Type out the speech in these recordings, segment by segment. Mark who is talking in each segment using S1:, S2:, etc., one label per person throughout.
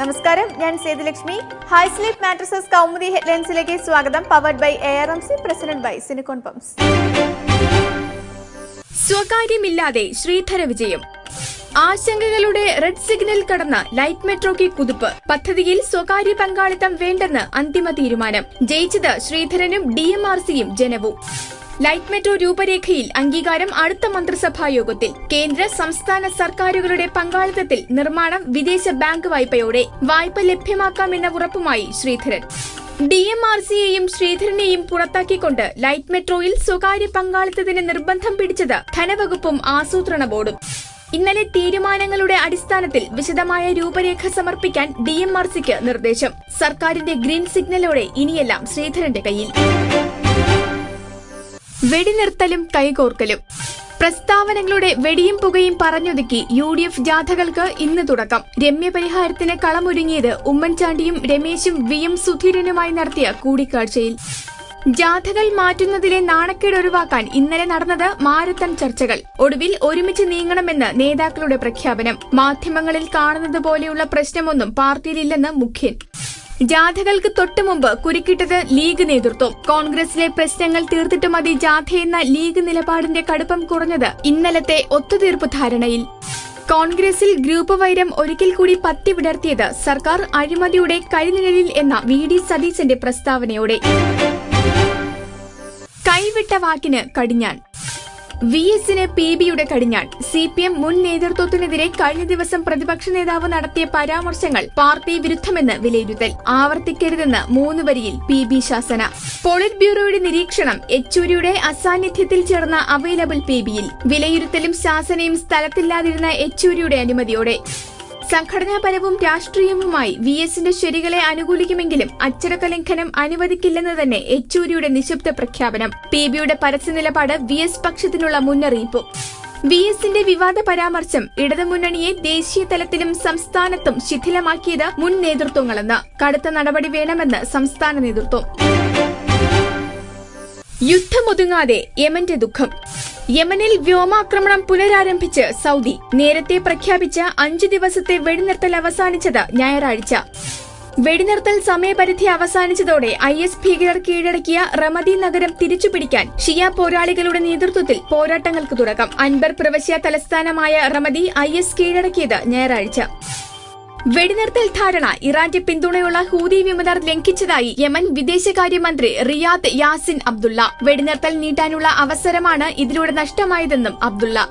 S1: നമസ്കാരം. ഞാൻ Sethulakshmi. High sleep mattresses Kaumudi ഹെഡ്ലൈൻസിലേക്ക് സ്വാഗതം. Powered by A R M C president by Sinicon pumps
S2: സ്വകാര്യമില്ലാതെ Sreedhara വിജയം. ആശങ്കകളുടെ റെഡ് സിഗ്നൽ കടന്ന ലൈറ്റ് മെട്രോയ്ക്ക് കുതിപ്പ്. പദ്ധതിയിൽ സ്വകാര്യ പങ്കാളിത്തം വേണ്ടെന്ന് അന്തിമ തീരുമാനം. ജയിച്ചത് ശ്രീധരനും ഡി എം ആർ സിയും ജനവും. ലൈറ്റ് മെട്രോ രൂപരേഖയിൽ അംഗീകാരം അടുത്ത മന്ത്രിസഭാ യോഗത്തിൽ. കേന്ദ്ര സംസ്ഥാന സർക്കാരുകളുടെ പങ്കാളിത്തത്തിൽ നിർമ്മാണം വിദേശ ബാങ്ക് വായ്പയോടെ വായ്പ ലഭ്യമാക്കാമെന്ന ഉറപ്പുമായി ശ്രീധരൻ. ഡി എം ആർ സിയെയും ശ്രീധരനെയും പുറത്താക്കിക്കൊണ്ട് ലൈറ്റ് മെട്രോയിൽ സ്വകാര്യ പങ്കാളിത്തത്തിന് നിർബന്ധം പിടിച്ചത് ധനവകുപ്പും ആസൂത്രണ ബോർഡും. ഇന്നലെ തീരുമാനങ്ങളുടെ അടിസ്ഥാനത്തിൽ വിശദമായ രൂപരേഖ സമർപ്പിക്കാൻ ഡി എം ആർ സിക്ക് നിർദ്ദേശം. സർക്കാരിന്റെ ഗ്രീൻ സിഗ്നലോടെ ഇനിയെല്ലാം ശ്രീധരന്റെ കയ്യിൽ. വെടിനിർത്തലും കൈകോർക്കലും. പ്രസ്താവനകളുടെ വെടിയും പുകയും പറഞ്ഞൊതുക്കി യു ഡി എഫ് ജാഥകൾക്ക് ഇന്ന് തുടക്കം. രമ്യപരിഹാരത്തിന് കളമൊരുങ്ങിയത് ഉമ്മൻചാണ്ടിയും രമേശും വി എം സുധീരനുമായി നടത്തിയ കൂടിക്കാഴ്ചയിൽ. ജാഥകൾ മാറ്റുന്നതിലെ നാണക്കേട് ഒഴിവാക്കാൻ ഇന്നലെ നടന്നത് മാരത്തൺ ചർച്ചകൾ. ഒടുവിൽ ഒരുമിച്ച് നീങ്ങണമെന്ന് നേതാക്കളുടെ പ്രഖ്യാപനം. മാധ്യമങ്ങളിൽ കാണുന്നത് പോലെയുള്ള പ്രശ്നമൊന്നും പാർട്ടിയിലില്ലെന്ന് മുഖ്യൻ. ജാഥകൾക്ക് തൊട്ടു മുമ്പ് കുരുക്കിട്ടത് ലീഗ് നേതൃത്വം. കോൺഗ്രസിലെ പ്രശ്നങ്ങൾ തീർത്തിട്ട് മതി ജാഥയെന്ന ലീഗ് നിലപാടിന്റെ കടുപ്പം കുറഞ്ഞത് ഇന്നലത്തെ ഒത്തുതീർപ്പ് ധാരണയിൽ. കോൺഗ്രസിൽ ഗ്രൂപ്പ് വൈരം ഒരിക്കൽ കൂടി പത്തി വിടർത്തിയത് സർക്കാർ അഴിമതിയുടെ കരിനിഴലിൽ എന്ന വി ഡി സതീശന്റെ പ്രസ്താവനയോടെ. കൈവിട്ട വാക്കിന് കടിഞ്ഞാൺ. വി എസിന് പി ബിയുടെ കടിഞ്ഞാൺ. സി പി എം മുൻ നേതൃത്വത്തിനെതിരെ കഴിഞ്ഞ ദിവസം പ്രതിപക്ഷ നേതാവ് നടത്തിയ പരാമർശങ്ങൾ പാർട്ടി വിരുദ്ധമെന്ന് വിലയിരുത്തൽ. ആവർത്തിക്കരുതെന്ന് മൂന്ന് വരിയിൽ പി ബി ശാസന. പോളിറ്റ് ബ്യൂറോയുടെ നിരീക്ഷണം യെച്ചൂരിയുടെ അസാന്നിധ്യത്തിൽ ചേർന്ന അവൈലബിൾ പി ബിയിൽ. വിലയിരുത്തലും ശാസനയും സ്ഥലത്തില്ലാതിരുന്ന യെച്ചൂരിയുടെ അനുമതിയോടെ. സംഘടനാപരവും രാഷ്ട്രീയവുമായി വി എസിന്റെ ശരികളെ അനുകൂലിക്കുമെങ്കിലും അച്ചടക്ക ലംഘനം അനുവദിക്കില്ലെന്ന് തന്നെ യെച്ചൂരിയുടെ നിശബ്ദ പ്രഖ്യാപനം. പി ബിയുടെ പരസ്യ നിലപാട് വി എസ് പക്ഷത്തിനുള്ള മുന്നറിയിപ്പും. വി എസിന്റെ വിവാദ പരാമർശം ഇടതുമുന്നണിയെ ദേശീയ തലത്തിലും സംസ്ഥാനത്തും ശിഥിലമാക്കിയത് മുൻ നേതൃത്വങ്ങളെന്ന്. കടുത്ത നടപടി വേണമെന്ന് സംസ്ഥാന നേതൃത്വം. യുദ്ധമൊതുങ്ങാതെ യമന്റെ ദുഃഖം. യമനിൽ വ്യോമാക്രമണം പുനരാരംഭിച്ച് സൗദി. നേരത്തെ പ്രഖ്യാപിച്ച അഞ്ചു ദിവസത്തെ വെടിനിർത്തൽ അവസാനിച്ചത് ഞായറാഴ്ച. വെടിനിർത്തൽ സമയപരിധി അവസാനിച്ചതോടെ ഐ എസ് ഭീകരർ കീഴടക്കിയ റമദി നഗരം തിരിച്ചുപിടിക്കാൻ ഷിയ പോരാളികളുടെ നേതൃത്വത്തിൽ പോരാട്ടങ്ങൾക്ക് തുടക്കം. അൻബർ പ്രവശ്യ തലസ്ഥാനമായ റമദി ഐ എസ് കീഴടക്കിയത് ഞായറാഴ്ച. വെടിനിർത്തൽ ധാരണ. ഇറാന്റെ പിന്തുണയുള്ള ഹൂതി വിമതർ ലംഘിച്ചതായി യമൻ വിദേശകാര്യമന്ത്രി റിയാദ് യാസിൻ അബ്ദുള്ള. വെടിനിർത്തൽ നീട്ടാനുള്ള അവസരമാണ് ഇതിലൂടെ നഷ്ടമായതെന്നും അബ്ദുള്ള.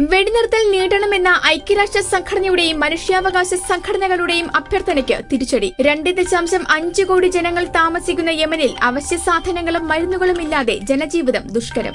S2: വെടിനിർത്തൽ നീട്ടണമെന്ന ഐക്യരാഷ്ട്ര സംഘടനയുടെയും മനുഷ്യാവകാശ സംഘടനകളുടെയും അഭ്യർത്ഥനയ്ക്ക് തിരിച്ചടി. രണ്ട് ദശാംശം അഞ്ച് കോടി ജനങ്ങൾ താമസിക്കുന്ന യമനിൽ അവശ്യ സാധനങ്ങളും മരുന്നുകളും ഇല്ലാതെ ജനജീവിതം ദുഷ്കരം.